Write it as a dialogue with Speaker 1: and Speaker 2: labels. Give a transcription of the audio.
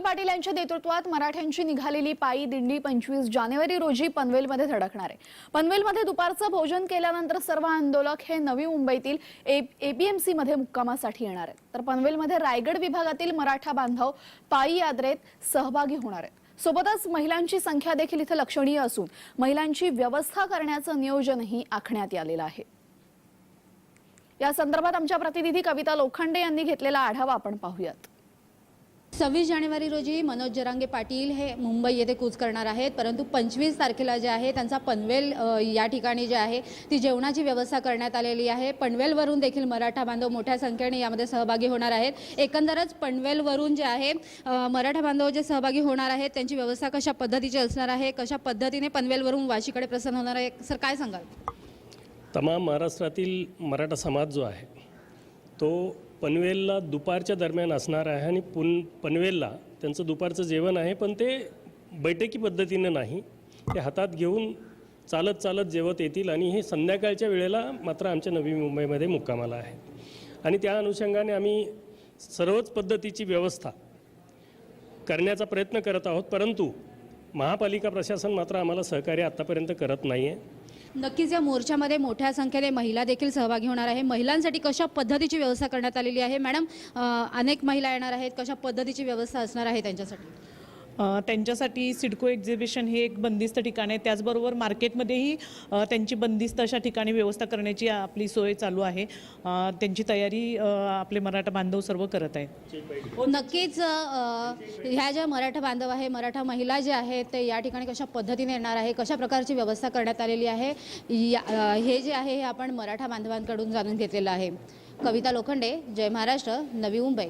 Speaker 1: पाटील यांच्या नेतृत्वात मराठ्यांची निघालेली पायी दिंडी पंचवीस जानेवारी रोजी पनवेलमध्ये धडकणार आहे. पनवेलमध्ये दुपारचं भोजन केल्यानंतर सर्व आंदोलक हे नवी मुंबईतील एपीएमसी मध्ये मुक्कामासाठी येणार आहेत. तर पनवेलमध्ये रायगड विभागातील मराठा बांधव पायी यात्रेत सहभागी होणार आहेत. सोबतच महिलांची संख्या देखील इथं लक्षणीय असून महिलांची व्यवस्था करण्याचं नियोजनही आखण्यात आलेलं आहे. या संदर्भात आमच्या प्रतिनिधी कविता लोखंडे यांनी घेतलेला आढावा आपण पाहूयात.
Speaker 2: सव्वीस जानेवारी रोजी मनोज जरांगे पाटील हे मुंबई येथे कूच करणार आहेत परंतु पंचवीस तारखेला जे आहे त्यांचा पनवेल या ठिकाणी जे आहे ती जेवणाची व्यवस्था करण्यात आलेली आहे. पनवेलवरून देखील मराठा बांधव मोठ्या संख्येने यामध्ये सहभागी होणार आहेत. एकंदरच पनवेलवरून जे आहे मराठा बांधव जे सहभागी होणार आहेत त्यांची व्यवस्था कशा पद्धतीची असणार आहे कशा पद्धतीने पनवेलवरून वाशीकडे प्रसन्न होणार आहे सर काय सांगाल?
Speaker 3: तमाम महाराष्ट्रातील मराठा समाज जो आहे तो पनवेलला दुपारच्या दरम्यान असणार आहे आणि पुन पनवेलला त्यांचं दुपारचं जेवण आहे पण ते बैठकी पद्धतीनं नाही. ते हातात घेऊन चालत चालत जेवत येतील आणि हे संध्याकाळच्या वेळेला मात्र आमच्या नवी मुंबईमध्ये मुक्कामाला आहे. आणि त्या अनुषंगाने आम्ही सर्वच पद्धतीची व्यवस्था करण्याचा प्रयत्न करत आहोत परंतु महापालिका प्रशासन मात्र आम्हाला सहकार्य आत्तापर्यंत करत नाही आहे
Speaker 2: नक्कीच या मोर्चामध्ये मोठ्या संख्येने महिला देखील सहभागी होणार आहे. महिलांसाठी कशा पद्धतीची व्यवस्था करण्यात आलेली आहे? मॅडम अनेक महिला येणार आहेत. कशा पद्धतीची व्यवस्था असणार आहे त्यांच्यासाठी?
Speaker 4: त्यांच्यासाठी सिडको एक्झिबिशन हे एक बंदिस्त ठिकाण आहे. त्याचबरोबर मार्केटमध्येही त्यांची बंदिस्त अशा ठिकाणी व्यवस्था करण्याची आपली सोय चालू आहे. त्यांची तयारी आपले मराठा बांधव सर्व करत आहेत.
Speaker 2: हो, नक्कीच ह्या ज्या मराठा बांधव आहे मराठा महिला ज्या आहेत ते या ठिकाणी कशा पद्धतीने येणार आहे कशा प्रकारची व्यवस्था करण्यात आलेली आहे या- हे जे आहे हे आपण मराठा बांधवांकडून जाणून घेतलेलं आहे. कविता लोखंडे जय महाराष्ट्र नवी मुंबई.